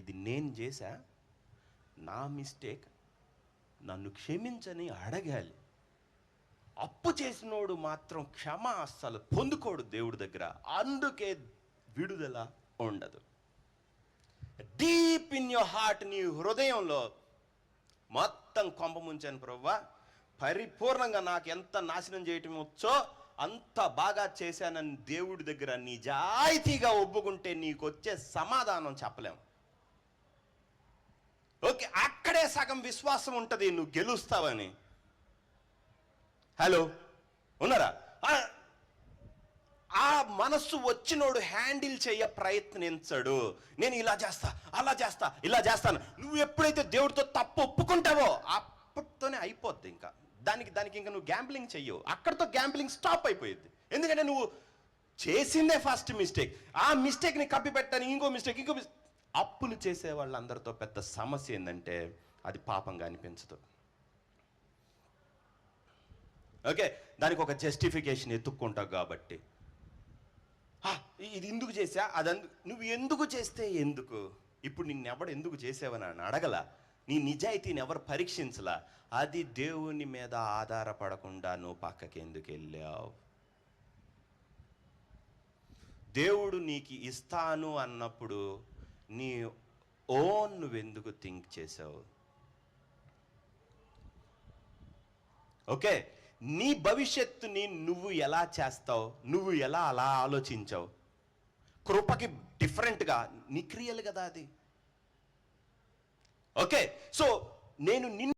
ఇది నేను చేశా నా మిస్టేక్ నన్ను క్షమించని అడగాలి. అప్పు చేసినోడు మాత్రం క్షమ అస్సలు పొందుకోడు దేవుడి దగ్గర. అందుకే విడుదల ఉండదు. డీప్ ఇన్ యువర్ హార్ట్ నీ హృదయంలో మొత్తం కొంప ముంచాను ప్రవ్వా. పరిపూర్ణంగా నాకు ఎంత నాశనం చేయటం వచ్చో అంత బాగా చేశానని దేవుడి దగ్గర నిజాయితీగా ఒప్పుకుంటే నీకు వచ్చే సమాధానం చెప్పలేం. ఓకే అక్కడే సగం విశ్వాసం ఉంటుంది నువ్వు గెలుస్తావని. హలో ఉన్నారా? ఆ- మనస్సు వచ్చినోడు హ్యాండిల్ చేయ ప్రయత్నించడు. నేను ఇలా చేస్తా అలా చేస్తా ఇలా చేస్తాను. నువ్వు ఎప్పుడైతే దేవుడితో తప్పు ఒప్పుకుంటావో అప్పటితోనే అయిపోద్ది ఇంకా. దానికి దానికి ఇంకా నువ్వు గ్యాంబ్లింగ్ చెయ్యవు. అక్కడితో గ్యాంబ్లింగ్ స్టాప్ అయిపోయింది ఎందుకంటే నువ్వు చేసిందే ఫస్ట్ మిస్టేక్ ఆ మిస్టేక్ని కప్పి పెట్టాను ఇంకో మిస్టేక్ ఇంకో మిస్టేక్ అప్పులు చేసే వాళ్ళందరితో పెద్ద సమస్య ఏంటంటే అది పాపంగా అనిపించదు. ఓకే దానికి ఒక జస్టిఫికేషన్ ఎత్తుక్కుంటావు కాబట్టి. ఇది ఎందుకు చేసా అదందు నువ్వు ఎందుకు చేస్తే ఎందుకు? ఇప్పుడు నిన్నెవడు ఎందుకు చేసావని అని అడగల. నీ నిజాయితీని ఎవరు పరీక్షించలా. అది దేవుని మీద ఆధారపడకుండా నువ్వు పక్కకి ఎందుకు వెళ్ళావు? దేవుడు నీకు ఇస్తాను అన్నప్పుడు నీ ఓన్ నువ్వెందుకు థింక్ చేసావు? ఓకే నీ భవిష్యత్తుని నువ్వు ఎలా చేస్తావు? నువ్వు ఎలా అలా ఆలోచించావు? కృపకి డిఫరెంట్గా నీ క్రియలు కదా అది. ఓకే సో నేను నిన్ను